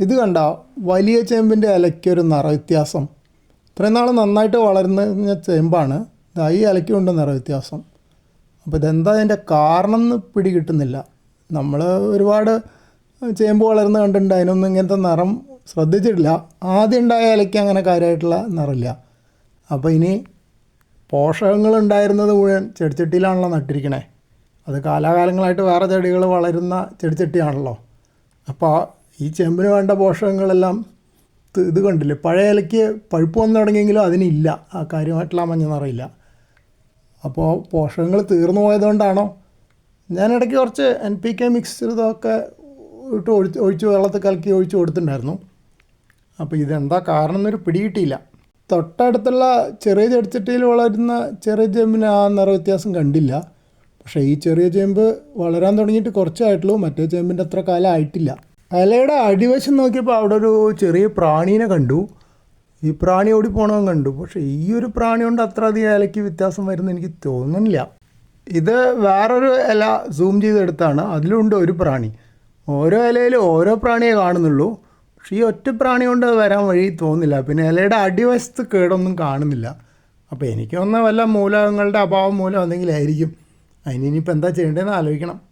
ഇത് കണ്ട വലിയ ചേമ്പിന്റെ ഇലയ്ക്കൊരു നിറ വ്യത്യാസം. ഇത്രയും നാൾ നന്നായിട്ട് വളർന്ന ചേമ്പാണ്. ഈ ഇലയ്ക്കുണ്ട് നിറ വ്യത്യാസം. അപ്പോൾ ഇതെന്താ അതിന്റെ കാരണം എന്ന് പിടികിട്ടുന്നില്ല. നമ്മൾ ഒരുപാട് ചേമ്പ് വളർന്ന് കണ്ടിട്ടുണ്ട്. അതിനൊന്നും ഇങ്ങനത്തെ നിറം ശ്രദ്ധിച്ചിട്ടില്ല. ആദ്യം ഉണ്ടായ ഇലയ്ക്ക് അങ്ങനെ കാര്യമായിട്ടുള്ള നിറമില്ല. അപ്പോൾ ഇനി പോഷകങ്ങൾ ഉണ്ടായിരുന്നത് മുഴുവൻ ചെടിച്ചട്ടിയിലാണല്ലോ നട്ടിരിക്കണേ. അത് കാലാകാലങ്ങളായിട്ട് വേറെ ചെടികൾ വളരുന്ന ചെടിച്ചട്ടിയാണല്ലോ. അപ്പോൾ ഈ ചെമ്പിന് വേണ്ട പോഷകങ്ങളെല്ലാം ഇത് കണ്ടില്ലേ? പഴയ ഇലയ്ക്ക് പഴുപ്പ് വന്നു തുടങ്ങിയെങ്കിലും അതിനില്ല. ആ കാര്യമായിട്ടുള്ള മഞ്ഞ നിറയില്ല അപ്പോൾ പോഷകങ്ങൾ തീർന്നു പോയതുകൊണ്ടാണോ? ഞാൻ ഇടയ്ക്ക് കുറച്ച് എൻ പി കെ മിക്സ് ഇതൊക്കെ ഇട്ട് ഒഴിച്ച് ഒഴിച്ച് വെള്ളത്തിൽ കലക്കി ഒഴിച്ച് കൊടുത്തിട്ടുണ്ടായിരുന്നു. അപ്പോൾ ഇതെന്താ കാരണം എന്നൊരു പിടികിട്ടിയില്ല. തൊട്ടടുത്തുള്ള ചെറിയ ചെടിച്ചട്ടിയിൽ വളരുന്ന ചെറിയ ചെമ്പിന് ആ നിറ വ്യത്യാസം കണ്ടില്ല. പക്ഷേ ഈ ചെറിയ ചേമ്പ് വളരാൻ തുടങ്ങിയിട്ട് കുറച്ചായിട്ടുള്ളൂ. മറ്റേ ചേമ്പിന്റെ അത്ര കാലം ആയിട്ടില്ല. ഇലയുടെ അടിവശം നോക്കിയപ്പോൾ അവിടെ ഒരു ചെറിയ പ്രാണീനെ കണ്ടു. ഈ പ്രാണി ഓടി പോകണമെന്ന് കണ്ടു. പക്ഷേ ഈ ഒരു പ്രാണി കൊണ്ട് അത്ര അധികം ഇലയ്ക്ക് വ്യത്യാസം വരുന്ന എനിക്ക് തോന്നുന്നില്ല. ഇത് വേറൊരു ഇല സൂം ചെയ്തെടുത്താണ്. അതിലുണ്ട് ഒരു പ്രാണി. ഓരോ ഇലയിലും ഓരോ പ്രാണിയെ കാണുന്നുള്ളൂ. പക്ഷേ ഈ ഒറ്റ പ്രാണി കൊണ്ട് വരാൻ വഴി തോന്നുന്നില്ല. പിന്നെ ഇലയുടെ അടിവശത്ത് കേടൊന്നും കാണുന്നില്ല. അപ്പോൾ എനിക്ക് തോന്നുന്ന വല്ല മൂലകങ്ങളുടെ അഭാവം മൂലം എന്തെങ്കിലും ആയിരിക്കും. അതിനിപ്പോൾ എന്താ ചെയ്യേണ്ടതെന്ന് ആലോചിക്കണം.